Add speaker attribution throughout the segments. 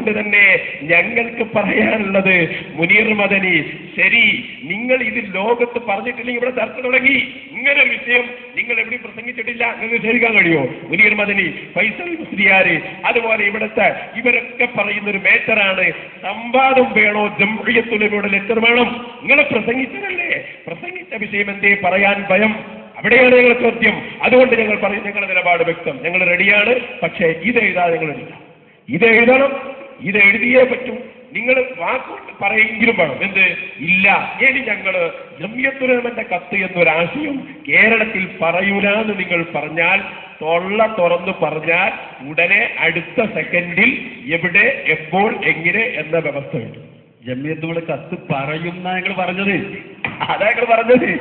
Speaker 1: കൊണ്ട് തന്നെ ഞങ്ങൾക്ക് പറയാനുള്ളത് മുനീർ മദനി ശരി നിങ്ങൾ ഇത് ലോകത്ത് പറഞ്ഞിട്ടില്ലെങ്കിൽ ഇവിടെ ചർച്ച തുടങ്ങി. ഇങ്ങനെ വിഷയം നിങ്ങൾ എവിടെ പ്രസംഗിച്ചിട്ടില്ല നിങ്ങൾക്ക് നിഷേധിക്കാൻ കഴിയുമോ? മുനീർ മദനി ഫൈസൽ മുസ്ലിയാര് അതുപോലെ ഇവിടുത്തെ ഇവരൊക്കെ പറയുന്ന ഒരു മേറ്ററാണ്. സംവാദം വേണോ? ജംഇയ്യത്തുലമയുടെ ലെറ്റർ വേണം. നിങ്ങൾ പ്രസംഗിച്ചതല്ലേ? പ്രസംഗിച്ച വിഷയം എന്തേ? പറയാൻ ഭയം. അവിടെയാണ് ഞങ്ങൾ ചോദ്യം. അതുകൊണ്ട് ഞങ്ങൾ പറയും ഞങ്ങളുടെ നിലപാട് വ്യക്തം. ഞങ്ങൾ റെഡിയാണ് പക്ഷേ ഇത് എഴുതാതെ ഞങ്ങൾ എഴുതാം ഇത് എഴുതണം. ഇത് എഴുതിയേ പറ്റും. നിങ്ങൾ വാക്കുകൊണ്ട് പറയെങ്കിലും വേണം. എന്ത്? ഇല്ല. ഇനി ഞങ്ങൾ ജമ്യത്തുരമന്റെ കത്ത് എന്നൊരാശയം കേരളത്തിൽ പറയൂലെന്ന് നിങ്ങൾ പറഞ്ഞാൽ തൊള്ള തുറന്നു പറഞ്ഞാൽ ഉടനെ അടുത്ത സെക്കൻഡിൽ എവിടെ എപ്പോൾ എങ്ങനെ എന്ന വ്യവസ്ഥ വരും
Speaker 2: ജമ്യത്തുകൾ കത്ത് പറയുന്ന ഞങ്ങൾ പറഞ്ഞത്.
Speaker 1: അതാ ഞങ്ങൾ പറഞ്ഞത്.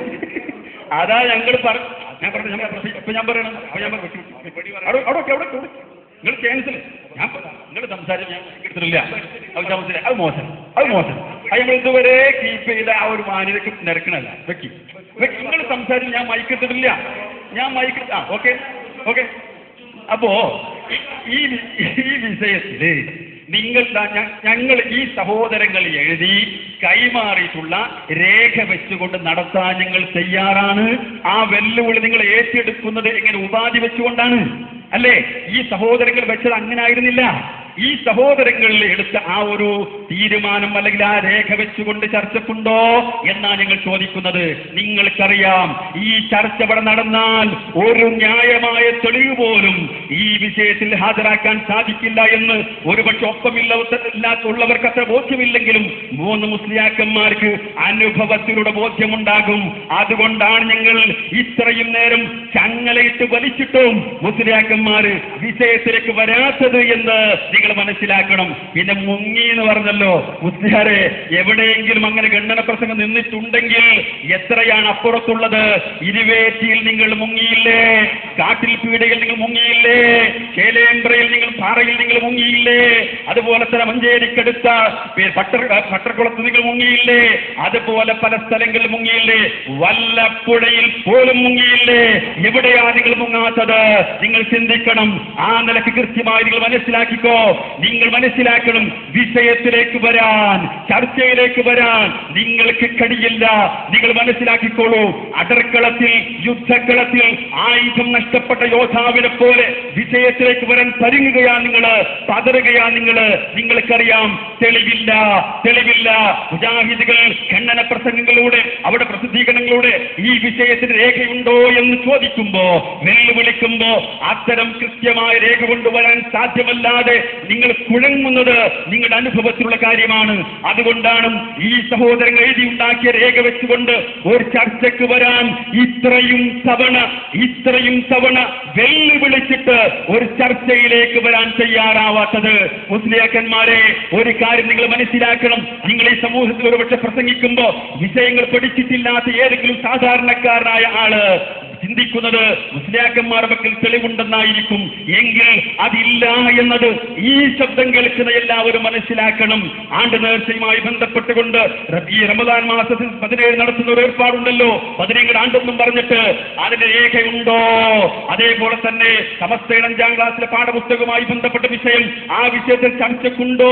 Speaker 2: അതാ ഞങ്ങൾ പറഞ്ഞു ഞാൻ പറഞ്ഞു. ഞാൻ പറയണം. അപ്പൊ ഞാൻ പറഞ്ഞു നിങ്ങൾ ക്യാൻസൽ ഞാൻ നിങ്ങൾ സംസാരിച്ച് ഞാൻ എടുത്തിട്ടില്ല. അത് സംസാരിച്ച അത് മോശം. അത് മോശം. അത് നമ്മൾ ഇതുവരെ കീപ്പ് ചെയ്ത ആ ഒരു മാന്യതയ്ക്ക് നിരക്കണല്ല. വെക്കി. നിങ്ങൾ സംസാരിച്ച് ഞാൻ മൈക്ക് എടുത്തിട്ടില്ല. ഞാൻ മൈക്ക് ആ ഓക്കെ ഓക്കെ അപ്പോ ഈ ഈ വിഷയത്തിൽ നിങ്ങൾ ഞങ്ങൾ ഈ സഹോദരങ്ങൾ എഴുതി കൈമാറിയിട്ടുള്ള രേഖ വെച്ചുകൊണ്ട് നടത്താൻ ഞങ്ങൾ തയ്യാറാണ്. ആ വെല്ലുവിളി നിങ്ങൾ ഏറ്റെടുക്കുന്നത് എങ്ങനെ ഉപാധി വെച്ചുകൊണ്ടാണ്? അല്ലേ? ഈ സഹോദരങ്ങൾ വെച്ചത് അങ്ങനെ ആയിരുന്നില്ല ഈ സഹോദരങ്ങളിൽ എടുത്ത ആ ഒരു തീരുമാനം അല്ലെങ്കിൽ ആ രേഖ വെച്ചുകൊണ്ട് ചർച്ചക്കുണ്ടോ എന്നാണ് ഞങ്ങൾ ചോദിക്കുന്നത്. നിങ്ങൾക്കറിയാം ഈ ചർച്ച ഇവിടെ നടന്നാൽ ഒരു ന്യായമായ തെളിവ് പോലും ഈ വിഷയത്തിൽ ഹാജരാക്കാൻ സാധിക്കില്ല എന്ന് ഒരുപക്ഷെ ഒപ്പമില്ല ഇല്ലാത്തുള്ളവർക്ക് അത്ര ബോധ്യമില്ലെങ്കിലും മൂന്ന് മുസ്ലിയാക്കന്മാർക്ക് അനുഭവത്തിലൂടെ ബോധ്യമുണ്ടാകും. അതുകൊണ്ടാണ് ഞങ്ങൾ ഇത്രയും നേരം ചങ്ങലയിട്ട് വലിച്ചിട്ടും മുസ്ലിയാക്കന്മാര് വിഷയത്തിലേക്ക് വരാത്തത് എന്ന് നിങ്ങൾ മനസ്സിലാക്കണം. പിന്നെ മുങ്ങി എന്ന് പറഞ്ഞല്ലോ മുസ്ലിയാരെ എവിടെയെങ്കിലും അങ്ങനെ ഖണ്ഡന പ്രസംഗം നിന്നിട്ടുണ്ടെങ്കിൽ എത്രയാണ് അപ്പുറത്തുള്ളത്? ഇരുവേറ്റിയിൽ നിങ്ങൾ മുങ്ങിയില്ലേ? കാട്ടിൽ പീടയിൽ നിങ്ങൾ മുങ്ങിയില്ലേ? ചേലേമ്പ്രയിൽ നിങ്ങൾ പാറയിൽ നിങ്ങൾ മുങ്ങിയില്ലേ? അതുപോലെ തന്നെ മഞ്ചേരിക്കടുത്ത പട്ടർ പട്ടർക്കുളത്ത് നിങ്ങൾ മുങ്ങിയില്ലേ? അതുപോലെ പല സ്ഥലങ്ങളിൽ മുങ്ങിയില്ലേ? വല്ലപ്പുഴയിൽ പോലും മുങ്ങിയില്ലേ? എവിടെയാണ് നിങ്ങൾ മുങ്ങാത്തത്? നിങ്ങൾ ചിന്തിക്കണം. ആ നിലയ്ക്ക് കൃത്യമായി നിങ്ങൾ മനസ്സിലാക്കിക്കോ. നിങ്ങൾ മനസ്സിലാക്കണം. വിഷയത്തിലേക്ക് വരാൻ ചർച്ചയിലേക്ക് വരാൻ നിങ്ങൾക്ക് കഴിയില്ല നിങ്ങൾ മനസ്സിലാക്കിക്കോളൂ അടർക്കളത്തിൽ യുദ്ധക്കളത്തിൽ ആയുധം നഷ്ടപ്പെട്ട യോദ്ധാവിനെ പോലെ വിജയത്തിലേക്ക് വരാൻ തരുങ്ങുകയാ നിങ്ങൾ പതറുകയാ നിങ്ങൾ നിങ്ങൾക്കറിയാം തെളിവില്ല തെളിവില്ല. മുജാഹിദുകൾ ഖണ്ഡന പ്രസംഗങ്ങളിലൂടെ അവിടെ പ്രസിദ്ധീകരണങ്ങളിലൂടെ ഈ വിജയത്തിന് രേഖയുണ്ടോ എന്ന് ചോദിക്കുമ്പോ വെല്ലുവിളിക്കുമ്പോ അത്തരം കൃത്യമായ രേഖ കൊണ്ടുവരാൻ സാധ്യമല്ലാതെ നിങ്ങൾ കുഴങ്ങുന്നത് നിങ്ങളുടെ അനുഭവത്തിലുള്ള കാര്യമാണ്. അതുകൊണ്ടാണ് ഈ സഹോദരൻ എഴുതിയുണ്ടാക്കിയ രേഖ വെച്ചുകൊണ്ട് ഒരു ചർച്ചയ്ക്ക് വരാൻ ഇത്രയും തവണ ഇത്രയും തവണ വെല്ലുവിളിച്ചിട്ട് ഒരു ചർച്ചയിലേക്ക് വരാൻ തയ്യാറാവാത്തത്. മുസ്ലിയാക്കന്മാരെ ഒരു കാര്യം നിങ്ങൾ മനസ്സിലാക്കണം. നിങ്ങൾ ഈ സമൂഹത്തിൽ ഒരുപക്ഷെ പ്രസംഗിക്കുമ്പോ വിഷയങ്ങൾ പഠിച്ചിട്ടില്ലാത്ത ഏതെങ്കിലും സാധാരണക്കാരനായ ആൾ ചിന്തിക്കുന്നത് മുസ്ലിയാക്കന്മാരുടെ പക്കൽ തെളിവുണ്ടെന്നായിരിക്കും. എങ്കിൽ അതില്ല എന്നത് ഈ ശബ്ദം കേൾക്കുന്ന എല്ലാവരും മനസ്സിലാക്കണം. ആണ്ട് നേർച്ചയുമായി ബന്ധപ്പെട്ടുകൊണ്ട് ഈ റമദാൻ മാസത്തിൽ പതിനേഴ് നടത്തുന്ന ഒരു ഏർപ്പാടുണ്ടല്ലോ. പതിനേഴ് ആണ്ടെന്നും പറഞ്ഞിട്ട് അതിന് രേഖയുണ്ടോ? അതേപോലെ തന്നെ സമസ്ത അഞ്ചാം ക്ലാസ്സിലെ പാഠപുസ്തകവുമായി ബന്ധപ്പെട്ട വിഷയം ആ വിഷയത്തിൽ ചർച്ചക്കുണ്ടോ?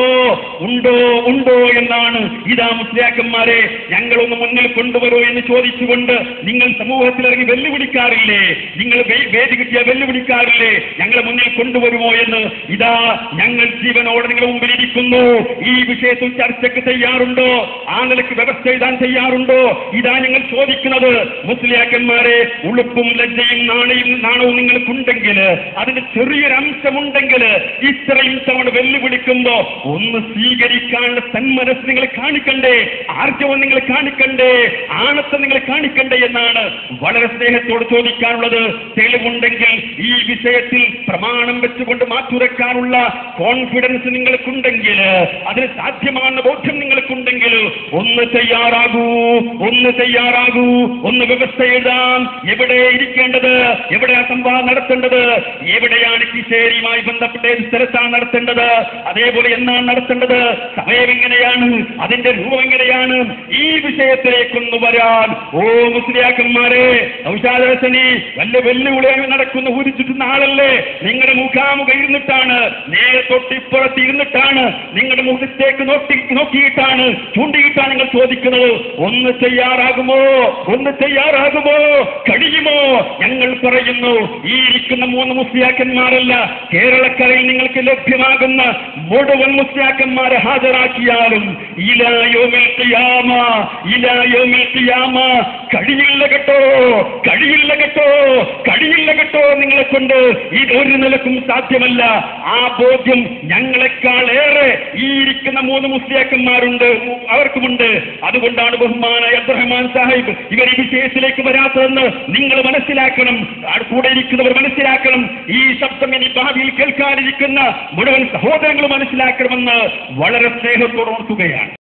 Speaker 2: ഉണ്ടോ? ഉണ്ടോ എന്നാണ് ഇതാ മുസ്ലിയാക്കന്മാരെ ഞങ്ങളൊന്ന് മുന്നിൽ കൊണ്ടുവരൂ എന്ന് ചോദിച്ചുകൊണ്ട് നിങ്ങൾ സമൂഹത്തിൽ ഇറങ്ങി വെല്ലുവിളിക്കാറില്ലേ നിങ്ങൾ വേ- വേദി കിട്ടിയ വെല്ലുവിളിക്കാറില്ലേ ഞങ്ങളെ മുന്നിൽ കൊണ്ടുവരുമോ എന്ന്? ഇതാ ഞങ്ങൾ ജീവനോട് നിങ്ങളുടെ മുമ്പിൽ ഇരിക്കുന്നു. ഈ വിഷയത്തിൽ ചർച്ചയ്ക്ക് തയ്യാറുണ്ടോ? ആ നിലയ്ക്ക് വ്യവസ്ഥ എഴുതാൻ തയ്യാറുണ്ടോ? ഇതാ ഞങ്ങൾ ചോദിക്കുന്നത്. മുസ്ലിയാക്കന്മാരെ ഉളുപ്പും ലജ്ജയും നാണയും നാണവും നിങ്ങൾക്കുണ്ടെങ്കിൽ അതിന്റെ ചെറിയൊരംശമുണ്ടെങ്കിൽ ഇത്രയും തവണ വെല്ലുവിളിക്കുമ്പോ ഒന്ന് സ്വീകരിക്കാനുള്ള തന്മനസ് നിങ്ങൾ കാണിക്കണ്ടേ? ആർജവം നിങ്ങൾ കാണിക്കണ്ടേ? ആണത്തെ നിങ്ങൾ കാണിക്കണ്ടേ എന്നാണ് വളരെ സ്നേഹത്തോട് ചോദിക്കാനുള്ളത് തെളിവുണ്ടെങ്കിൽ ഈ വിഷയത്തിൽ പ്രമാണം വെച്ചുകൊണ്ട് മാറ്റുരക്കാനുള്ള കോൺഫിഡൻസ് നിങ്ങൾക്കുണ്ടെങ്കിൽ അതിന് സാധ്യമാണെന്ന ബോധ്യം നിങ്ങൾക്കുണ്ടെങ്കിൽ ഒന്ന് തയ്യാറാകൂ ഒന്ന് തയ്യാറാകൂ. ഒന്ന് വ്യവസ്ഥ എഴുതാം എവിടെ ഇരിക്കേണ്ടത്? എവിടെയാണ് സംവാദം നടത്തേണ്ടത്? എവിടെയാണ് കിശേരിയുമായി ബന്ധപ്പെട്ട ഏത് സ്ഥലത്താണ് നടത്തേണ്ടത്? അതേപോലെ എന്നാണ് നടത്തേണ്ടത്? സമയം എങ്ങനെയാണ്? അതിന്റെ രൂപം എങ്ങനെയാണ്? ഈ വിഷയത്തിലേക്കൊന്ന് വരാൻ. ഓ മുസ്ലിയാക്കന്മാരെ ഔഷാദേശനി വല്ല വെല്ലുവിളിയായി നടക്കുന്ന ഊരിച്ചിട്ടുന്ന ആളല്ലേ? നിങ്ങളുടെ മുഖാമുഖ ഇരുന്നിട്ടാണ് നേരെ തൊട്ടിപ്പുറത്ത് ഇരുന്നിട്ടാണ് നിങ്ങളുടെ മുഖത്തേക്ക് നോക്കി നോക്കിയിട്ടാണ് ചൂണ്ടിയിട്ടാണ് നിങ്ങൾ ചോദിക്കുന്നത്? ഒന്ന് തയ്യാറാകുമോ? ഒന്ന് തയ്യാറാകുമോ? കഴിയുമോ? ഞങ്ങൾ പറയുന്നു ഈ ഇരിക്കുന്ന മൂന്ന് മുസ്ലിയാക്കന്മാരല്ല കേരളക്കരയിൽ നിങ്ങൾക്ക് ലഭ്യമാകുന്ന മുഴുവൻ മുസ്ലിയാക്കന്മാരെ ഹാജരാക്കിയാലും ഇലായോമിൽ ഇലായോമിൽ കഴിയില്ല കേട്ടോ കഴിയില്ല കേട്ടോ കഴിയില്ല കേട്ടോ നിങ്ങളെ കൊണ്ട് ഇത് ഒരു നിലക്കും സാധ്യമല്ല. ആ ബോധ്യം ഞങ്ങളെക്കാൾ ഏറെ ഈ ഇരിക്കുന്ന മൂന്ന് മുസ്ലിയാക്കന്മാരുണ്ട് അവർക്കുമുണ്ട്. അതുകൊണ്ടാണ് ബഹുമാനായ അബ്ദുറഹ്മാൻ സാഹിബ് ഇവർ ഈ വിഷയത്തിലേക്ക് വരാത്തതെന്ന് നിങ്ങൾ മനസ്സിലാക്കണം. കൂടെ ഇരിക്കുന്നവർ മനസ്സിലാക്കണം. ഈ ശബ്ദം ഇനി ഭാവിയിൽ കേൾക്കാനിരിക്കുന്ന മുഴുവൻ സഹോദരങ്ങൾ മനസ്സിലാക്കണമെന്ന് വളരെ സ്നേഹത്തോടെ ഓർക്കുകയാണ്.